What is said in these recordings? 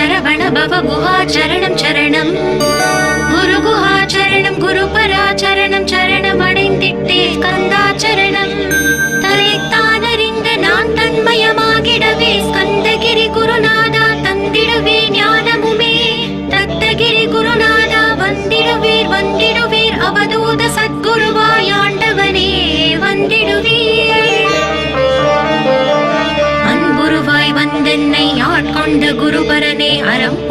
ஸ்கந்தாச்சரணம் சரவண பவ குஹாச்சரணம் சரணம் குரு குஹாச்சரணம் குரு பராச்சரணம் சரணம் அடைந்திட்டே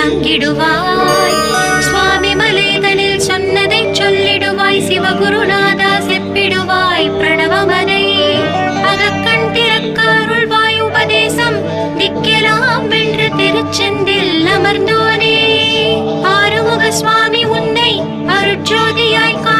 தங்கிடுவாய் சுவாமி மலேதனில் சொன்னதை சொல்லிடுவாய். சிவகுருநாதா செப்பிடுவாய். பிரணவமனை அகக்கண் திறக்காருள்வாய் உபதேசம் திக்கெலாம் வென்று திருச்செந்தில் அமர்ந்தோனே. ஆறுமுக சுவாமி உன்னை அருட்சோதியாய் கா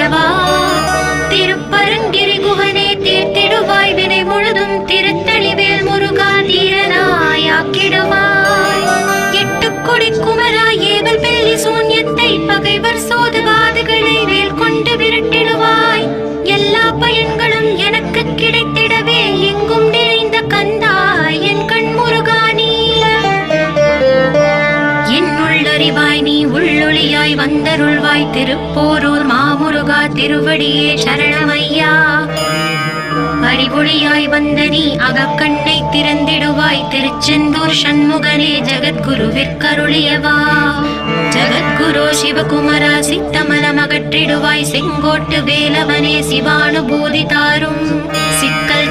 கருளியவா திருப்பரங்கிரி குகனே தீர்த்திடுவாய் வினை முழுதும் திருத்தளிவேல் முருகா தீரனாயாக்கிடுவாய் கொடி குமரா ஏவல் வெள்ளி சூன்யத்தை பகைவர் சோதுவாதுகளை வேல் கொண்டு விரட்டிடுவாய். எல்லா பயன்களும் எனக்கு கிடைத்திடவே எங்கும் நிறைந்த கந்தா என் கண் முருகானி என் உள்ளறிவாய் நீ உள்ளொளியாய் வந்தருள்வாய் திருப்போரூர் மா திருவடியே சரணமையா. அறிவொளியாய் வந்த நீ அகக்கண்ணை திறந்திடுவாய். திருச்செந்தூர் சண்முகனே ஜகத்குருவிற்கருளியவா. ஜகத்குரு சிவகுமரா சித்தமலம் அகற்றிடுவாய் செங்கோட்டு வேலவனே சிவானுபூதி தாரும்.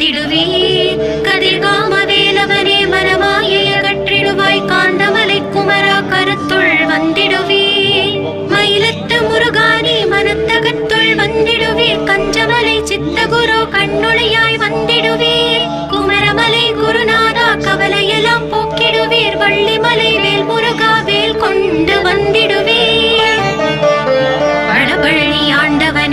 தந்திடுவீர் கதிர்காம வேலவனே மனமாயை அகற்றிடுவாய் காந்தமலை குமரா கருத்துள் வந்திடுவீர் மயிலத்து முருகானி மனத்தகத்துள் வந்திடுவீர் கஞ்சமலை சித்தகுரு கண்ணொளியாய் வந்திடுவீர் குமரமலை குருநாதா கவலையெல்லாம் போக்கிடுவீர்? வள்ளிமலை வேல் முருகா வேல் கொண்டு வந்திடுவீர்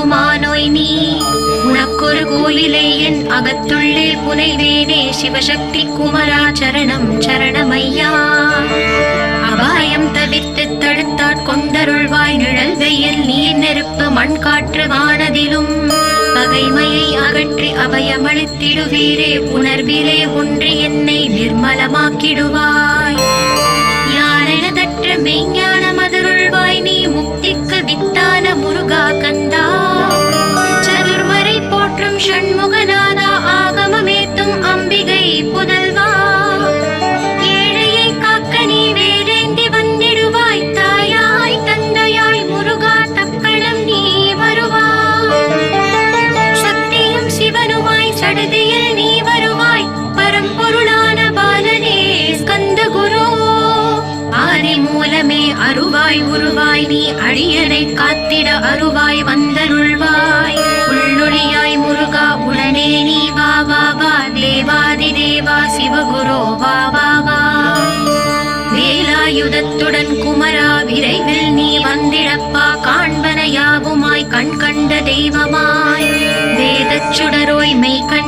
மூவர்க்குமானோய் நீ. உனக்கொரு கோயிலை என் அகத்துள்ளே புனைவேனே. சிவசக்தி குமரா சரணம் சரணமையா. அபாயம் தவிர்த்து தடுத்தாட் கொண்டருள்வாய் நிழல் வெயில் நீர் நெருப்பு மண் காற்று வானதிலும். பகைமையை அகற்றி அபயமளித்திடுவீரே உணர்விலே ஒன்று என்னை நிர்மலமாக்கிடுவாய். யாரெனதற்ற மெய்ஞான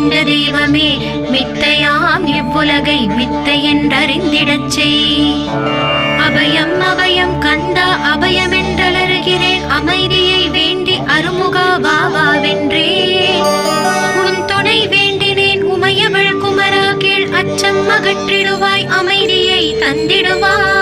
கண்ட தெய்வமே மித்தையாம் இவ்வுலகை மித்தை என்றறிந்திடச் செய். அபயம் அபயம் கந்தா அபயம் என்றலருகிறேன் அமைதியை வேண்டி அருமுகா வா வென்றே. உன் துணை வேண்டினேன் உமையவள் குமரா கீழ் அச்சம் அகற்றிடுவாய் அமைதியை தந்திடுவாய்.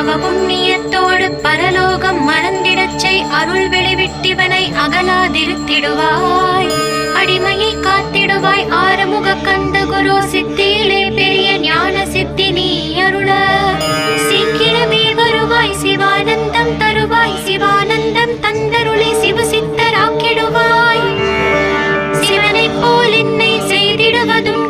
பாவ புண்ணியத்தோடு பரலோகம் மறந்திடச் செய் அருள் வெளிவிட்டிவனை அகலாதிருத்திடுவாய். அடிமையை காத்திடுவாய் ஆறுமுக கந்த குரு சித்தியிலே பெரிய ஞான சித்தி நீ அருள. சீக்கிரமே வருவாய் சிவானந்தம் தருவாய் சிவானந்தம் தந்தருளை சிவசித்தராக்கிடுவாய். சிவனைப் போல் என்னை செய்திடுவதும்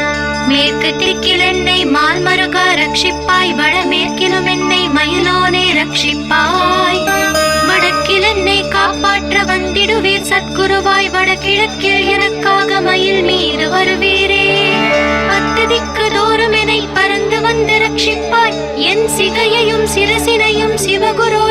மேற்கு திக்கில் என்னை மால்மருகா ரட்சிப்பாய் வடமேற்கிலும் என்னை மயிலோனே ரட்சிப்பாய். வடக்கில் என்னை காப்பாற்ற வந்திடுவீர் சத்குருவாய் வடகிழக்கில் எனக்காக மயில் மீது வருவீரே. அத்ததிக்கு தோறும் என்னை பறந்து வந்து ரட்சிப்பாய். என் சிகையையும் சிரசினையும் சிவகுரு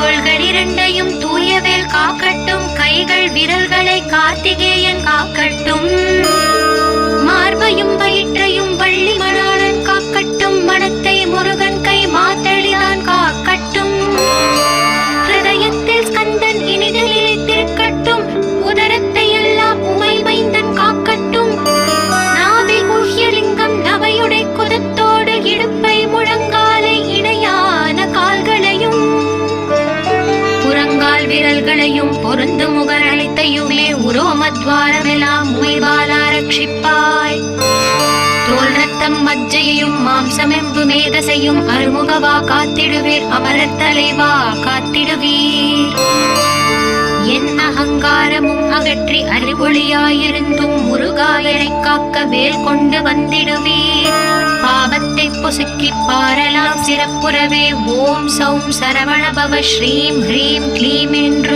தோள்கள் இரண்டையும் தூயவேல் காக்கட்டும். கைகள் விரல்களை கார்த்திகேயன் காக்கட்டும். காத்திடுவீர் அமரர் தலைவா காத்திடுவீர். என் அகங்காரமும் அகற்றி அறிவொளியாயிருந்தும் முருகாயனை காக்க வேல் கொண்டு வந்திடுவீர். பாவத்தை பொசுக்கி பாரலாம் சிறப்புறவே ஓம் சௌம் சரவணபவ ஸ்ரீம் ஹ்ரீம் க்ளீம் என்று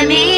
enemy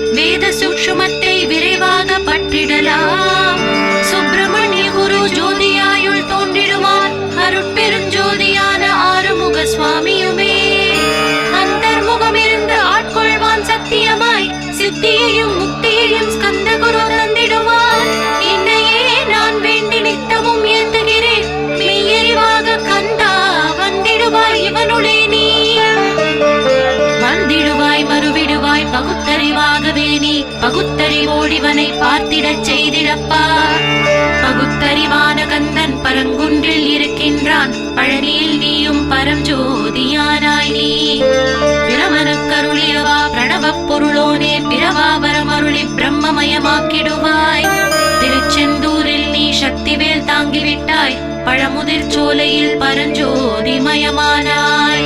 வேத சூக்ஷுமத்தை விரைவாக பற்றிடலாம். கேட்டாய் பழமுதிர் சோலையில் பரஞ்சோதி மயமானாய்.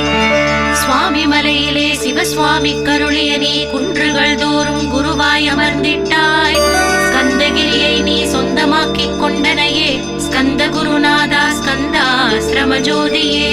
சுவாமி மலையிலே சிவசுவாமி கருளிய நீ குன்றுகள் தோறும் குருவாய் அமர்ந்திட்டாய். ஸ்கந்தகிரியை நீ சொந்தமாக்கிக் கொண்டனையே ஸ்கந்த குருநாதா ஸ்கந்தா ஸ்ரமஜோதியே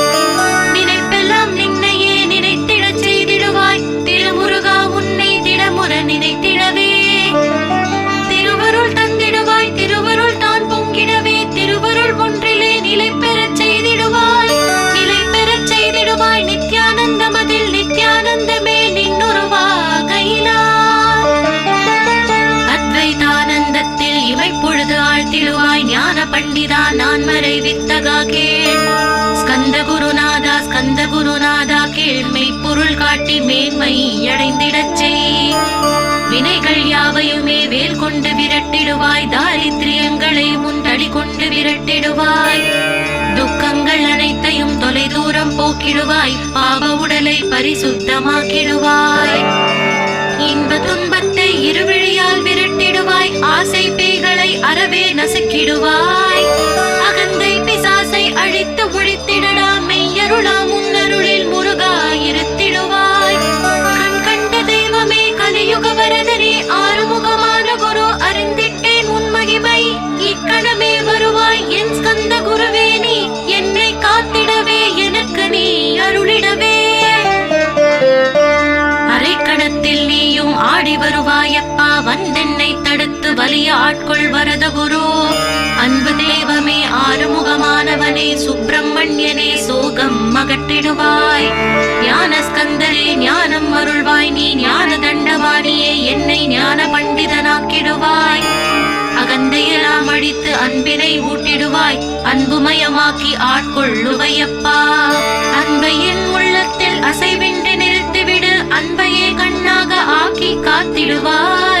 வித்தகா கேள். ஸ்கந்த குருநாதா ஸ்கந்த குருநாதா கேள். மெய்ப்பொருள் காட்டி மேன்மை அடைந்திடச் செய். வினைகள் யாவையுமே வேல் கொண்டு விரட்டிடுவாய். தாரித்ரியங்களை முண்டடி கொண்டு விரட்டிடுவாய். துக்கங்கள் அனைத்தையும் தொலை தூரம் போக்கிடுவாய். பாவ உடலை பரிசுத்தமாக்கிடுவாய். இன்ப துன்பத்தை இருவிழியால் விரட்டிடுவாய். ஆசை பேய்களை அறவே நசுக்கிடுவாய். அகன் பிசாசை அழித்து ஒழித்திடடா மெய்யருளா முன்னருளில் முருகா இருத்திடுவாய். கண் கண்ட தெய்வமே கலியுக வரதனே ஆறுமுகமான குரு அறிந்திட்டேன் உன் மகிமை. இக்கணமே வருவாய் என் ஸ்கந்த குருவே நீ என்னை காத்திடவே எனக்கு நீ அருளிடவே. அரைக்கணத்தில் நீயும் ஆடி வருவாயப்பா வந்தென்னை தடுத்து வலிய ஆட்கொள் வரத குரு. ஆறுமுகமானவனே சுப்பிரமணியனே சோகம் மகட்டிடுவாய் ஞான ஸ்கந்தரே ஞானம் அருள்வாய். நீ ஞான தண்டவாணியே என்னை ஞான பண்டிதனாக்கிடுவாய் அகந்தையெல்லாம் அழித்து அன்பினை ஊட்டிடுவாய். அன்புமயமாக்கி ஆட்கொள்ளுவையப்பா. அன்பையின் உள்ளத்தில் அசைவின்றி நிறுத்திவிடு. அன்பையே கண்ணாக ஆக்கி காத்திடுவாய்.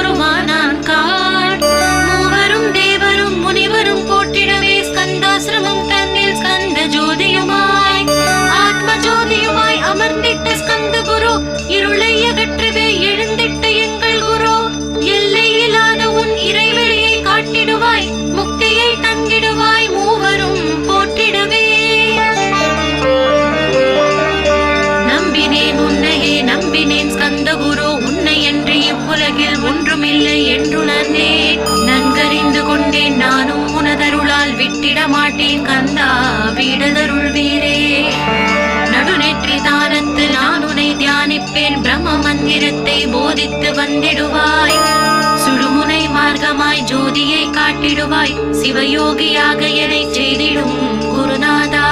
காட்டிடுவாய் சிவயோகியாக என்னை செய்திடும் குருநாதா.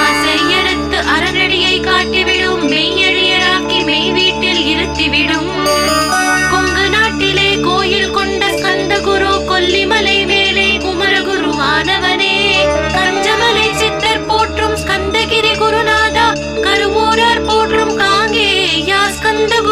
ஆசையறுத்து அறநடியை காட்டிவிடும் மெய்யழியராக்கி மெய் வீட்டில் இருத்திவிடும். கொங்கு நாட்டிலே கோயில் கொண்ட ஸ்கந்த குரு கொல்லிமலை மேலே குமரகுருவானவனே. கஞ்சமலை சித்தர் போற்றும் ஸ்கந்தகிரி குருநாதா கருவூரார் போற்றும் காங்கே யா ஸ்கந்த குரு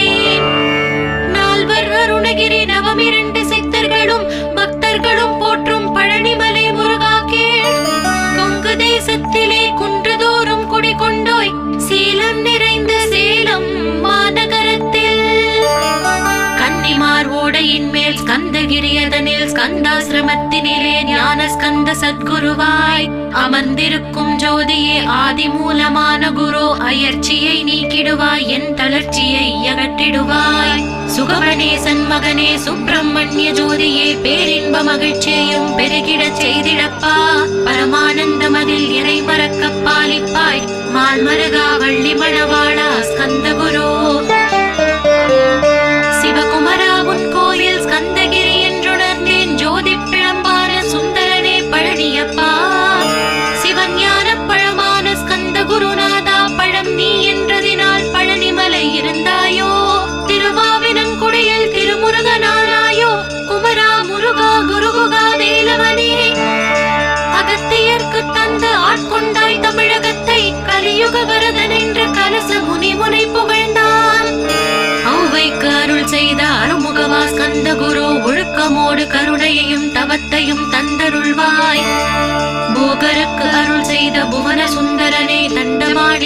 சத்குருவாய் அமர்ந்திருக்கும் ஜோதியே ஆதி மூலமான குரு அயர்ச்சியை நீக்கிடுவாய் என் தளர்ச்சியை அகற்றிடுவாய். சுகவனேசன் மகனே சுப்பிரமணிய ஜோதியே பேரின்ப மகிழ்ச்சியையும் பெருகிடச் செய்திடப்பா. பரமானந்த மதில் இறை மறக்க பாலிப்பாய். மால்மருகா வள்ளி மணவாளா ஸ்கந்த குரு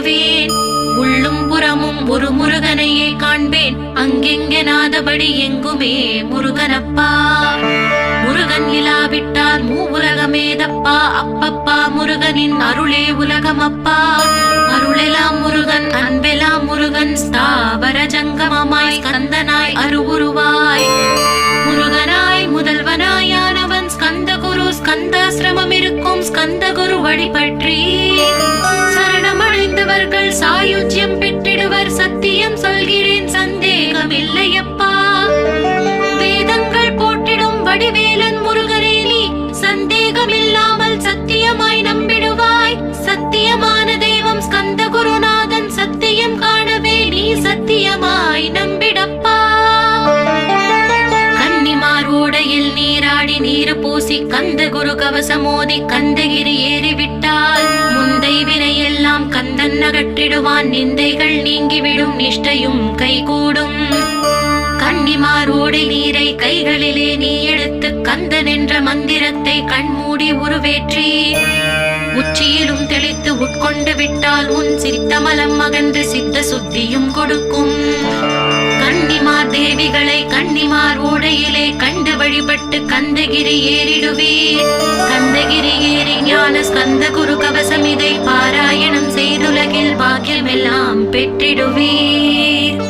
விட்டிடுவேன் உள்ளும் புறமும் ஒரு முருகனையே காண்பேன். அங்கெங்கெனாதபடி எங்குமே முருகனப்பா. முருகன் இலாவிட்டால் மூ உலகமேதப்பா அப்பப்பா முருகனின் அருளே உலகமப்பா. இல்லையப்பா. வேதங்கள் போட்டிடும் வடிவேலன் முருகரே நீ சந்தேகம் இல்லாமல் சத்தியமாய் நம்பிடுவாய். சத்தியமான தெய்வம் ஸ்கந்த குருநாதன் சத்தியம் காணவே நீ சத்தியமாய் நம்பிடப்பா. கன்னிமார் ஓடையில் நீராடி நீர் பூசி கந்த குரு கவசமோதி கந்தகிரி ஏறிவிட்டாள் எல்லாம் கந்தன் அகற்றிடுவான். நிந்தைகள் நீங்கிவிடும் நிஷ்டையும் கைகூடும். கன்னிமார் நீரை கைகளிலே நீ எடுத்து கந்தன் என்ற மந்திரத்தை கண்மூடி உருவேற்றி உச்சியிலும் தெளித்து உட்கொண்டு விட்டால் உன் சித்தமலம் அகன்று சித்த சுத்தியும் கொடுக்கும். கன்னிமார் தேவிகளை கன்னிமார் ஓடையிலே கண்டு வழிபட்டு கந்தகிரி ஏறிடுவீர். கந்தகிரி ஏறி ஞான ஸ்கந்த குரு கவசம் இதை பாராயணம் செய்துலகில் பாக்கியம் எல்லாம் பெற்றிடுவீர்.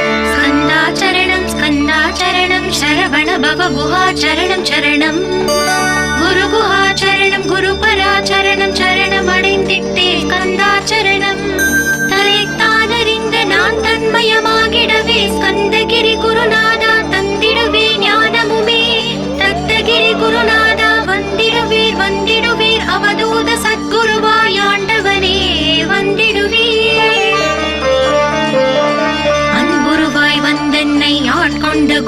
சரவண பவ குஹாச்சரணம் சரணம் குரு குஹாச்சரணம் குரு பராச்சரணம் சரணம்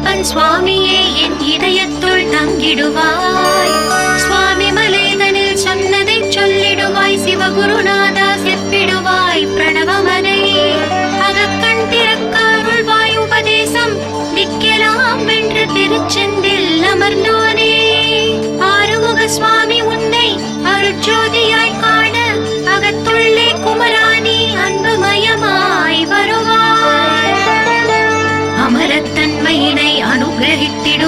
ஐயப்பன் சுவாமியே என் இதயத்துள் தங்கிடுவாய். சுவாமி மலைதனில் சொன்னதை சொல்லிடுவாய் சிவகுருநாதா செப்பிடுவாய் பிரணவமனை. அகக்கண் திறக்க அருள்வாய் உபதேசம் நிற்கலாம் என்று திருச்செந்தில் அமர்ந்தோனே. ஆறுமுக சுவாமி உன்னை அருட்ஜோதியாய் கா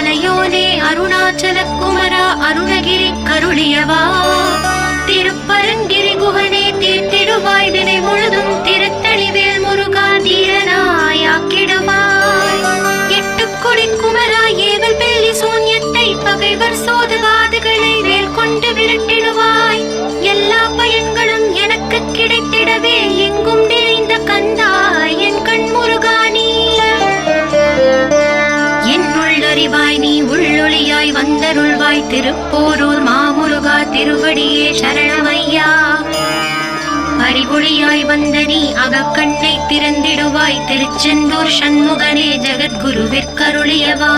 அண்ணாமலையோனே அருணாச்சல குமரா அருணகிரி கருளியவா. திருப்பரங்கிரி குகனே தீர்த்திடுவாய் வினை முழுதும் திருத்தணிவேல் முருகா தீரனாயாக்கிடுவாய் எட்டு கொடி குமரா ஏவல் பெல்லி சூன்யத்தை பகைவர் சோதுவாதுகளை வேல் கொண்டு விரட்டிடுவாய். எல்லா பயன்களும் எனக்கு கிடைத்திடவே எங்கும் உள்ளொளியாய் வந்தருள்வாய் திருப்போரூர் மாமுருகா திருவடியே சரணமையா. அறிவொளியாய் வந்த நீ அகக்கண்ணை திறந்திடுவாய் திருச்செந்தூர் சண்முகனே ஜகத்குருவிற்கருளியவா.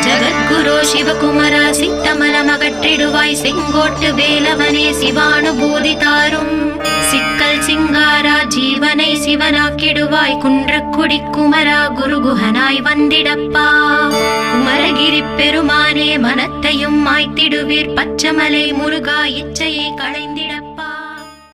ஜகத்குரு சிவகுமரா சித்தமலம் அகற்றிடுவாய் செங்கோட்டு வேலவனே சிவானுபூதி தாரும். சிக்கல் சிங்காரா ஜீவனை சிவனாக்கிடுவாய். குன்றக்குடி குமரா குருகுஹனாய் வந்திடப்பா. குமரகிரி பெருமானே மனத்தையும் மாய்த்திடுவீர். பச்சமலை முருகா இச்சையை களைந்திட